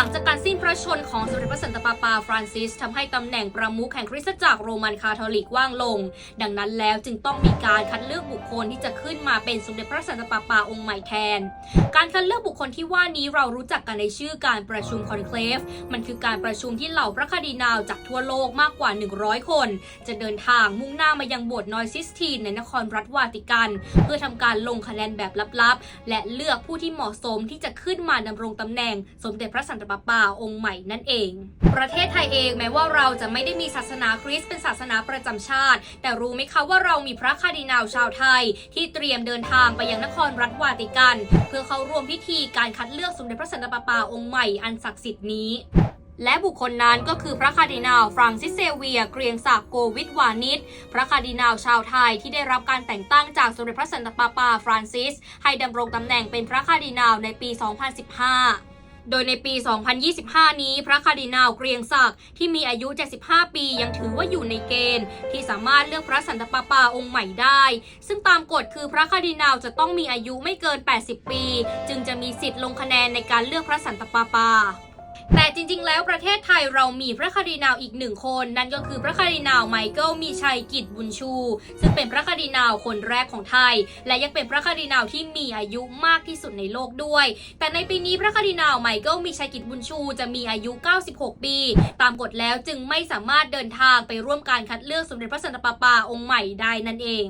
หลังจากการสิ้นพระชนของสมเด็จพระสันตะปาปาฟรานซิสทำให้ตำแหน่งประมุขแห่งคริสตจักรโรมันคาทอลิกว่างลง ดังนั้นแล้วจึงต้องมีการคัดเลือกบุคคลที่จะขึ้นมาเป็นสมเด็จพระสันตะปาปาองค์ใหม่แทน การคัดเลือกบุคคลที่ว่านี้เรารู้จักกันในชื่อการประชุมคอนเคลฟมันคือการประชุมที่เหล่าพระคดินาลจากทั่วโลกมากกว่า 100 คน จะเดินทางมุ่งหน้ามายังโบสถ์นอยซิสทีนในนครรัฐวาติกัน เพื่อทำการลงคะแนนแบบลับๆ และเลือกผู้ที่เหมาะสมที่จะขึ้นมาดำรงตำแหน่งสมเด็จพระสันตะปาปาองค์ใหม่นั่นเอง ประเทศไทยเองแม้ว่าเราจะไม่ได้มีศาสนาคริสต์เป็นศาสนาประจำชาติ แต่รู้ไหมคะว่าเรามีพระคาร์ดินาลชาวไทย ที่เตรียมเดินทางไปยังนครรัฐวาติกัน เพื่อเข้าร่วมพิธีการคัดเลือกสมเด็จพระสันตะปาปาองค์ใหม่อันศักดิ์สิทธิ์นี้และบุคคลนั้นก็คือพระคาร์ดินาลฟรังซิสเซเวีย เกรียงศักดิ์โกวิทวานิชพระคาร์ดินาลชาวไทยที่ได้รับการแต่งตั้งจากสมเด็จพระสันตะปาปาฟรานซิส ให้ดำรงตำแหน่งเป็นพระคาร์ดินาลในปี 2015 โดยในปี 2025 นี้ พระคาดินาลเกรียงศักดิ์ที่มีอายุ 75 ปียังถือว่าอยู่ในเกณฑ์ ที่สามารถเลือกพระสันตะปาปาองค์ใหม่ได้ ซึ่งตามกฎคือพระคาดินาลจะต้องมีอายุไม่เกิน 80 ปี จึงจะมีสิทธิ์ลงคะแนนในการเลือกพระสันตะปาปา แต่จริง ๆ แล้วประเทศไทยเรามีพระคาร์ดินาลอีกหนึ่งคน นั่นก็คือพระคาร์ดินาลไมเคิลมีชัยกิจบุญชู ซึ่งเป็นพระคาร์ดินาลคนแรกของไทย และยังเป็นพระคาร์ดินาลที่มีอายุมากที่สุดในโลกด้วย แต่ในปีนี้พระคาร์ดินาลไมเคิลมีชัยกิจบุญชูจะมีอายุ 96 ปี ตามกฎแล้วจึงไม่สามารถเดินทางไปร่วมการคัดเลือกสมเด็จพระสันตะปาปาองค์ใหม่ได้นั่นเอง